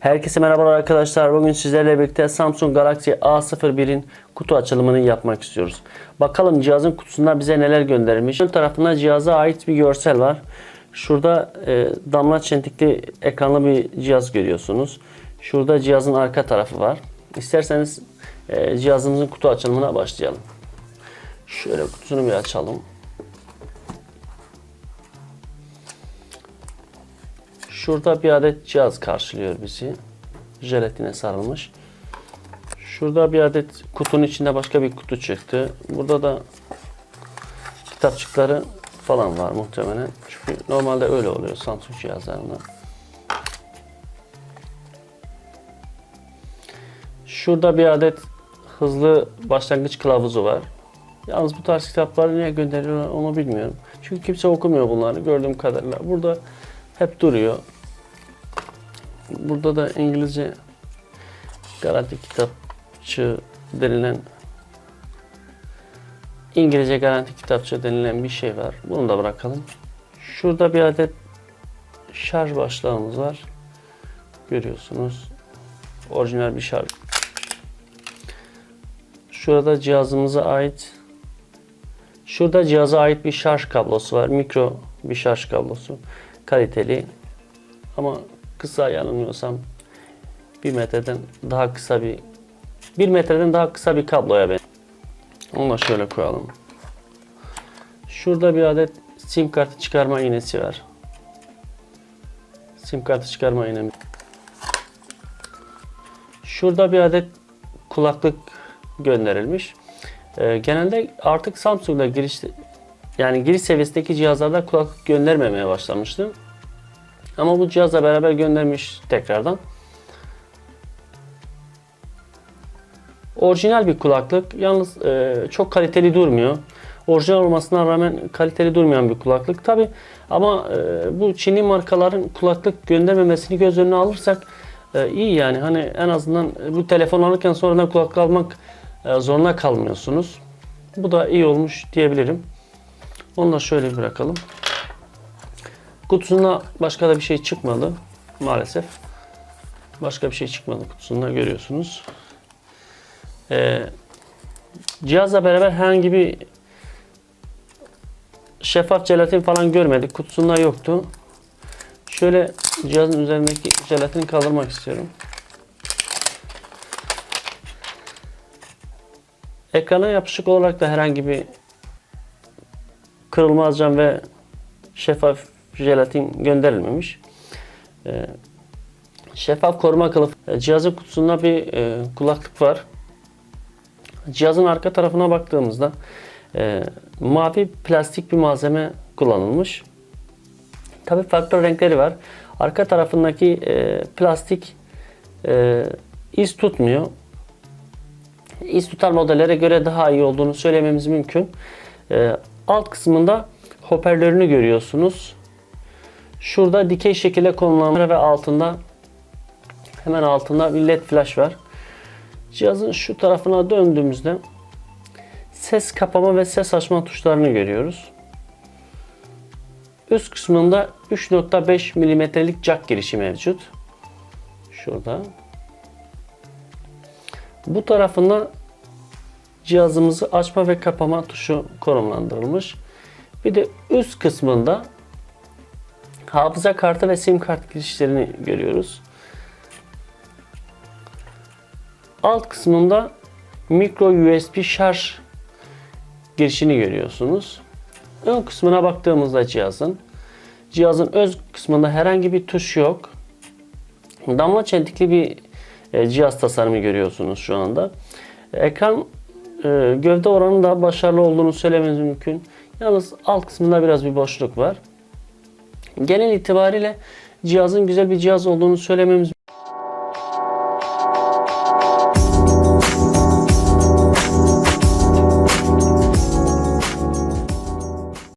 Herkese merhabalar arkadaşlar. Bugün sizlerle birlikte Samsung Galaxy A01'in kutu açılımını yapmak istiyoruz. Bakalım cihazın kutusunda bize neler gönderilmiş. Ön tarafında cihaza ait bir görsel var. Şurada e, damla çentikli ekranlı bir cihaz görüyorsunuz. Şurada cihazın arka tarafı var. İsterseniz e, cihazımızın kutu açılımına başlayalım. Şöyle kutusunu bir açalım. Şurada bir adet cihaz karşılıyor bizi. Jelatine sarılmış. Şurada bir adet kutunun içinde başka bir kutu çıktı. Burada da kitapçıkları falan var muhtemelen. Çünkü normalde öyle oluyor Samsung cihazlarında. Şurada bir adet hızlı başlangıç kılavuzu var. Yalnız bu tarz kitapları niye gönderiyorlar onu bilmiyorum. Çünkü kimse okumuyor bunları gördüğüm kadarıyla. Burada hep duruyor. Burada da İngilizce garanti kitapçı denilen İngilizce garanti kitapçı denilen bir şey var. Bunu da bırakalım. Şurada bir adet şarj başlığımız var. Görüyorsunuz. Orijinal bir şarj. Şurada cihazımıza ait Şurada cihaza ait bir şarj kablosu var. Mikro bir şarj kablosu. Kaliteli. Ama kısa yanılmıyorsam 1 metreden daha kısa bir 1 metreden daha kısa bir kabloya ben. Onu da şöyle koyalım. Şurada bir adet sim kartı çıkarma iğnesi var. Sim kartı çıkarma iğnemiz. Şurada bir adet kulaklık gönderilmiş. Ee, genelde artık Samsung'da giriş yani giriş seviyesindeki cihazlarda kulaklık göndermemeye başlamıştı. Ama bu cihazla beraber göndermiş tekrardan. Orijinal bir kulaklık. Yalnız e, çok kaliteli durmuyor. Orijinal olmasına rağmen kaliteli durmayan bir kulaklık. Tabi ama e, bu Çinli markaların kulaklık göndermemesini göz önüne alırsak e, iyi yani. Hani en azından bu telefon alırken sonradan kulaklık almak e, zorunda kalmıyorsunuz. Bu da iyi olmuş diyebilirim. Onu da şöyle bırakalım. Kutusunda başka da bir şey çıkmadı maalesef. Başka bir şey çıkmadı kutusunda görüyorsunuz. Ee, cihazla beraber herhangi bir şeffaf jelatin falan görmedik. Kutusunda yoktu. Şöyle cihazın üzerindeki jelatini kaldırmak istiyorum. Ekrana yapışık olarak da herhangi bir kırılmaz cam ve şeffaf jelatin gönderilmemiş. Ee, şeffaf koruma kılıf. e, Cihazın kutusunda bir e, kulaklık var. Cihazın arka tarafına baktığımızda e, mavi plastik bir malzeme kullanılmış. Tabi farklı renkleri var. Arka tarafındaki plastik iz tutmuyor. İz tutan modellere göre daha iyi olduğunu söylememiz mümkün. Alt kısmında hoparlörünü görüyorsunuz. Şurada dikey şekilde konulan ve altında hemen altında bir led flash var. Cihazın şu tarafına döndüğümüzde ses kapama ve ses açma tuşlarını görüyoruz. Üst kısmında 3.5 milimetrelik jack girişi mevcut. Şurada. Bu tarafında cihazımızı açma ve kapama tuşu konumlandırılmış. Bir de üst kısmında hafıza kartı ve sim kart girişlerini görüyoruz. Alt kısmında micro USB şarj girişini görüyorsunuz. Ön kısmına baktığımızda cihazın cihazın öz kısmında herhangi bir tuş yok. Damla çentikli bir e, cihaz tasarımı görüyorsunuz şu anda. Ekran e, gövde oranı da başarılı olduğunu söylememiz mümkün. Yalnız alt kısmında biraz bir boşluk var. Genel itibariyle cihazın güzel bir cihaz olduğunu söylememiz